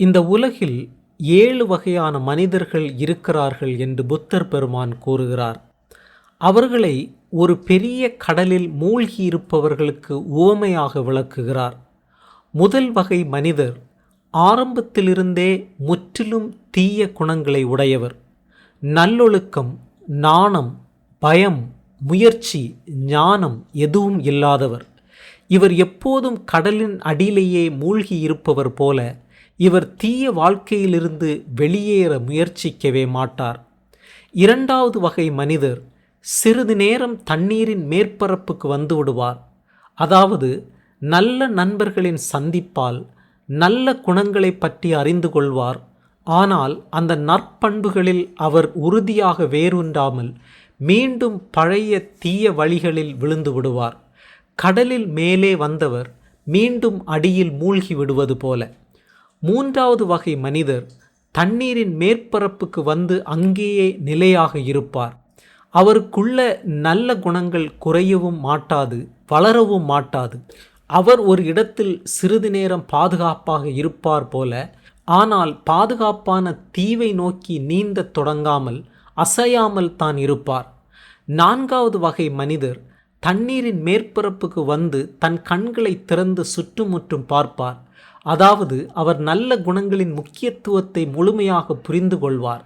இந்த உலகில் ஏழு வகையான மனிதர்கள் இருக்கிறார்கள் என்று புத்தர் பெருமான் கூறுகிறார். அவர்களை ஒரு பெரிய கடலில் மூழ்கி இருப்பவர்களுக்கு உவமையாக விளக்குகிறார். முதல் வகை மனிதர் ஆரம்பத்திலிருந்தே முற்றிலும் தீய குணங்களை உடையவர். நல்லொழுக்கம் நாணம் பயம் முயற்சி ஞானம் எதுவும் இல்லாதவர். இவர் எப்போதும் கடலின் அடியிலேயே மூழ்கி இருப்பவர் போல இவர் தீய வாழ்க்கையிலிருந்து வெளியேற முயற்சிக்கவே மாட்டார். இரண்டாவது வகை மனிதர் சிறிது நேரம் தண்ணீரின் மேற்பரப்புக்கு வந்து விடுவார். அதாவது நல்ல நண்பர்களின் சந்திப்பால் நல்ல குணங்களை பற்றி அறிந்து கொள்வார். ஆனால் அந்த நற்பண்புகளில் அவர் உறுதியாக வேரூன்றாமல் மீண்டும் பழைய தீய வழிகளில் விழுந்து விடுவார். கடலில் மேலே வந்தவர் மீண்டும் அடியில் மூழ்கி விடுவது போல. மூன்றாவது வகை மனிதர் தண்ணீரின் மேற்பரப்புக்கு வந்து அங்கேயே நிலையாக இருப்பார். அவருக்குள்ள நல்ல குணங்கள் குறையவும் மாட்டாது வளரவும் மாட்டாது. அவர் ஒரு இடத்தில் சிறிது நேரம் பாதுகாப்பாக இருப்பார் போல ஆனால் பாதுகாப்பான தீவை நோக்கி நீந்தத் தொடங்காமல் அசையாமல் தான் இருப்பார். நான்காவது வகை மனிதர் தண்ணீரின் மேற்பரப்புக்கு வந்து தன் கண்களை திறந்து சுற்றுமுற்றும் பார்ப்பார். அதாவது அவர் நல்ல குணங்களின் முக்கியத்துவத்தை முழுமையாக புரிந்து கொள்வார்.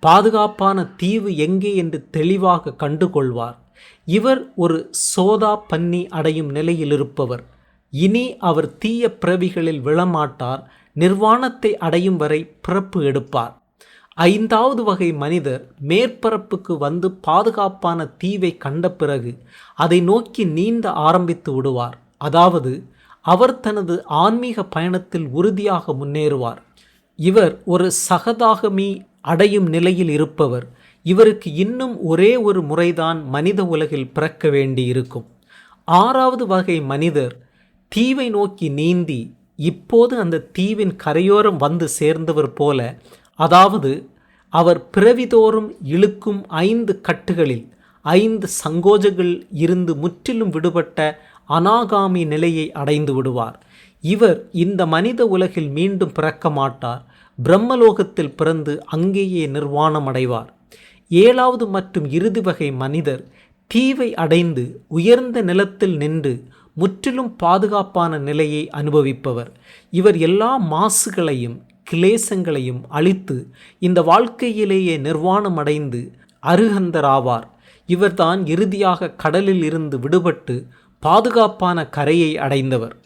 பாதுகாப்பான தீவு எங்கே என்று தெளிவாக கண்டுகொள்வார் இவர் ஒரு சோதா பன்னி அடையும் நிலையில் இருப்பவர். இனி அவர் தீய பிறவிகளில் விழமாட்டார். நிர்வாணத்தை அடையும் வரை பிறப்பு எடுப்பார். ஐந்தாவது வகை மனிதர் மேற்பரப்புக்கு வந்து பாதுகாப்பான தீவை கண்ட பிறகு அதை நோக்கி நீந்த ஆரம்பித்து விடுவார். அதாவது அவர் தனது ஆன்மீக பயணத்தில் உறுதியாக முன்னேறுவார். இவர் ஒரு சகதாகமி அடையும் நிலையில் இருப்பவர். இவருக்கு இன்னும் ஒரே ஒரு முறைதான் மனித உலகில் பிறக்க வேண்டி இருக்கும் ஆறாவது வகை மனிதர் தீவை நோக்கி நீந்தி இப்போது அந்த தீவின் கரையோரம் வந்து சேர்ந்தவர் போல அதாவது அவர் பிறவிதோறும் இழுக்கும் ஐந்து கட்டுகளில் ஐந்து சங்கோஜங்கள் இருந்து முற்றிலும் விடுபட்ட அனாகாமி நிலையை அடைந்து விடுவார். இவர் இந்த மனித உலகில் மீண்டும் பிறக்க மாட்டார். பிரம்மலோகத்தில் பிறந்து அங்கேயே நிர்வாணம் அடைவார். ஏழாவது மற்றும் இறுதி வகை மனிதர் தீவை அடைந்து உயர்ந்த நிலத்தில் நின்று முற்றிலும் பாதுகாப்பான நிலையை அனுபவிப்பவர். இவர் எல்லா மாசுகளையும் கிளேசங்களையும் அழித்து இந்த வாழ்க்கையிலேயே நிர்வாணம் அடைந்து அருகந்தராவார். இவர்தான் இறுதியாக கடலில் இருந்து விடுபட்டு பாதுகாப்பான கரையை அடைந்தவர்.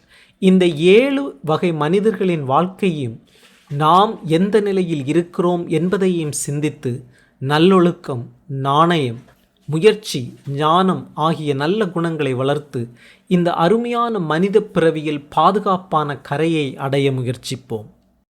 இந்த ஏழு வகை மனிதர்களின் வாழ்க்கையும் நாம் எந்த நிலையில் இருக்கிறோம் என்பதையும் சிந்தித்து நல்லொழுக்கம் நாணயம் முயற்சி ஞானம் ஆகிய நல்ல குணங்களை வளர்த்து இந்த அருமையான மனித பிறவியில் பாதுகாப்பான கரையை அடைய முயற்சிப்போம்.